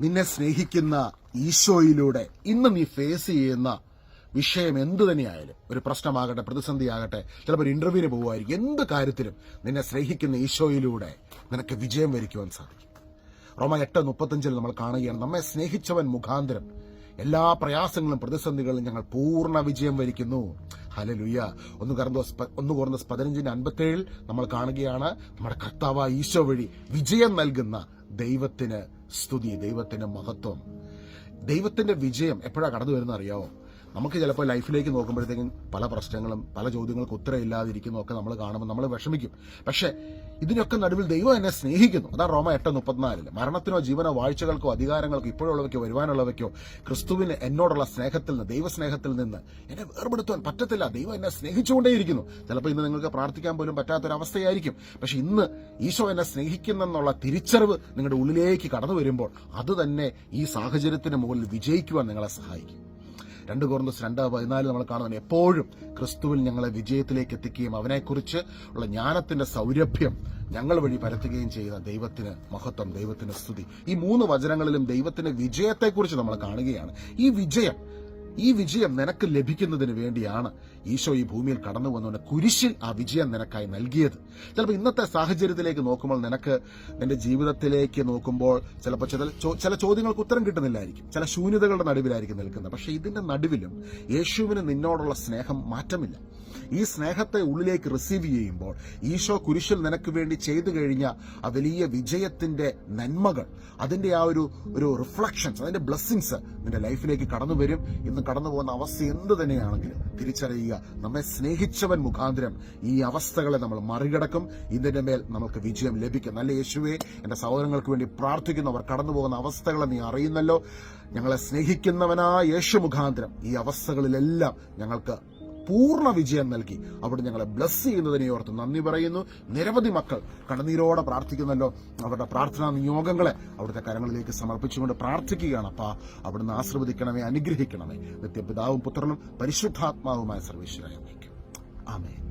നിന്നെ സ്നേഹിക്കുന്ന ഈശോയിലൂടെ ഇന്ന് നീ ഫേസ് ചെയ്യുന്ന വിഷയം എന്തു തന്നെയായാലും ഒരു പ്രശ്നമാകട്ടെ പ്രതിസന്ധിയാകട്ടെ ചിലപ്പോൾ ഒരു ഇന്റർവ്യൂവിന് പോകുമായിരിക്കും എന്ത് കാര്യത്തിലും നിന്നെ സ്നേഹിക്കുന്ന ഈശോയിലൂടെ നിനക്ക് വിജയം വരിക്കുവാൻ സാധിക്കും. റോമ എട്ട് മുപ്പത്തഞ്ചിൽ നമ്മൾ കാണുകയാണ് നമ്മെ സ്നേഹിച്ചവൻ മുഖാന്തരം എല്ലാ പ്രയാസങ്ങളും പ്രതിസന്ധികളും ഞങ്ങൾ പൂർണ വിജയം വരിക്കുന്നു. ഹലലുയ്യ ഒന്ന് കറന്തോസ് ഒന്ന് കുറഞ്ഞ പതിനഞ്ചിന്റെ അൻപത്തേഴിൽ നമ്മൾ കാണുകയാണ് നമ്മുടെ കർത്താവ് ഈശോ വഴി വിജയം നൽകുന്ന ദൈവത്തിന് സ്തുതി ദൈവത്തിന്റെ മഹത്വം. ദൈവത്തിന്റെ വിജയം എപ്പോഴാണ് കടന്നു വരുന്നത് അറിയാവോ? നമുക്ക് ചിലപ്പോൾ ലൈഫിലേക്ക് നോക്കുമ്പോഴത്തേക്കും പല പ്രശ്നങ്ങളും പല ചോദ്യങ്ങൾക്ക് ഉത്തരം ഇല്ലാതിരിക്കുന്നതൊക്കെ നമ്മൾ കാണുമ്പോൾ നമ്മൾ വിഷമിക്കും. പക്ഷേ ഇതിനൊക്കെ നടുവിൽ ദൈവം എന്നെ സ്നേഹിക്കുന്നു. അതാണ് റോമ എട്ട് മുപ്പത്തിനാലിൽ മരണത്തിനോ ജീവനോ വാഴ്ചകൾക്കോ അധികാരങ്ങൾക്കോ ഇപ്പോഴുള്ളവയ്ക്കോ വരുവാനുള്ളവയ്ക്കോ ക്രിസ്തുവിന് എന്നോടുള്ള സ്നേഹത്തിൽ നിന്ന് ദൈവസ്നേഹത്തിൽ നിന്ന് എന്നെ വേർപെടുത്തുവാൻ പറ്റത്തില്ല. ദൈവം എന്നെ സ്നേഹിച്ചുകൊണ്ടേയിരിക്കുന്നു. ചിലപ്പോൾ ഇന്ന് നിങ്ങൾക്ക് പ്രാർത്ഥിക്കാൻ പോലും പറ്റാത്തൊരവസ്ഥയായിരിക്കും. പക്ഷെ ഇന്ന് ഈശോ എന്നെ സ്നേഹിക്കുന്നെന്നുള്ള തിരിച്ചറിവ് നിങ്ങളുടെ ഉള്ളിലേക്ക് കടന്നു വരുമ്പോൾ അത് തന്നെ ഈ സാഹചര്യത്തിന് മുകളിൽ വിജയിക്കുവാൻ നിങ്ങളെ സഹായിക്കും. രണ്ട് കോർന്തസ് രണ്ട് പതിനാല് നമ്മൾ കാണുവാൻ എപ്പോഴും ക്രിസ്തുവിൽ ഞങ്ങളെ വിജയത്തിലേക്ക് എത്തിക്കുകയും അവനെക്കുറിച്ച് ഉള്ള ജ്ഞാനത്തിന്റെ സൗരഭ്യം ഞങ്ങൾ വഴി പരത്തുകയും ചെയ്യുന്ന ദൈവത്തിന് മഹത്വം ദൈവത്തിന് സ്തുതി. ഈ മൂന്ന് വചനങ്ങളിലും ദൈവത്തിന്റെ വിജയത്തെക്കുറിച്ച് നമ്മൾ കാണുകയാണ്. ഈ വിജയം ഈ വിജയം നിനക്ക് ലഭിക്കുന്നതിന് വേണ്ടിയാണ് ഈശോ ഈ ഭൂമിയിൽ കടന്നു വന്നുകൊണ്ട് കുരിശിൽ ആ വിജയം നിനക്കായി നൽകിയത്. ചിലപ്പോൾ ഇന്നത്തെ സാഹചര്യത്തിലേക്ക് നോക്കുമ്പോൾ നിനക്ക് നിന്റെ ജീവിതത്തിലേക്ക് നോക്കുമ്പോൾ ചിലപ്പോൾ ചില ചില ചോദ്യങ്ങൾക്ക് ഉത്തരം കിട്ടുന്നില്ലായിരിക്കും. ചില ശൂന്യതകളുടെ നടുവിലായിരിക്കും നിൽക്കുന്നത്. പക്ഷേ ഇതിന്റെ നടുവിലും യേശുവിന് നിന്നോടുള്ള സ്നേഹം മാറ്റമില്ല. ഈ സ്നേഹത്തെ ഉള്ളിലേക്ക് റിസീവ് ചെയ്യുമ്പോൾ ഈശോ കുരിശിൽ നിനക്ക് വേണ്ടി ചെയ്തു കഴിഞ്ഞ ആ വലിയ വിജയത്തിന്റെ നന്മകൾ അതിന്റെ ആ ഒരു ഒരു റിഫ്ലക്ഷൻസ് അതിന്റെ ബ്ലെസ്സിങ്സ് നിന്റെ ലൈഫിലേക്ക് കടന്നു വരും ഇന്ന് കടന്നു പോകുന്ന അവസ്ഥ എന്ത് തന്നെയാണെങ്കിലും തിരിച്ചറിയുക. നമ്മെ സ്നേഹിച്ചവൻ മുഖാന്തരം ഈ അവസ്ഥകളെ നമ്മൾ മറികടക്കും. ഇതിന്റെ മേൽ നമുക്ക് വിജയം ലഭിക്കും. നല്ല യേശുവെ എന്റെ സഹോദരങ്ങൾക്ക് വേണ്ടി പ്രാർത്ഥിക്കുന്നു അവർ കടന്നു പോകുന്ന അവസ്ഥകളെ നീ അറിയുന്നല്ലോ. ഞങ്ങളെ സ്നേഹിക്കുന്നവനായ യേശു മുഖാന്തരം ഈ അവസ്ഥകളിലെല്ലാം ഞങ്ങൾക്ക് പൂർണ വിജയം നൽകി. അവിടെ ഞങ്ങളെ ബ്ലസ് ചെയ്യുന്നതിനെ ഓർത്ത് നന്ദി പറയുന്നു. നിരവധി മക്കൾ കണ്ണുനീരോടെ പ്രാർത്ഥിക്കുന്നല്ലോ. അവരുടെ പ്രാർത്ഥനാ നിയോഗങ്ങളെ അവിടുത്തെ കരങ്ങളിലേക്ക് സമർപ്പിച്ചുകൊണ്ട് പ്രാർത്ഥിക്കുകയാണ്. അപ്പാ അവിടുന്ന് ആശ്രവദിക്കണമേ അനുഗ്രഹിക്കണമേ. നിത്യപിതാവും പുത്രനും പരിശുദ്ധാത്മാവുമായ സർവേശ്വരായ ആമേൻ.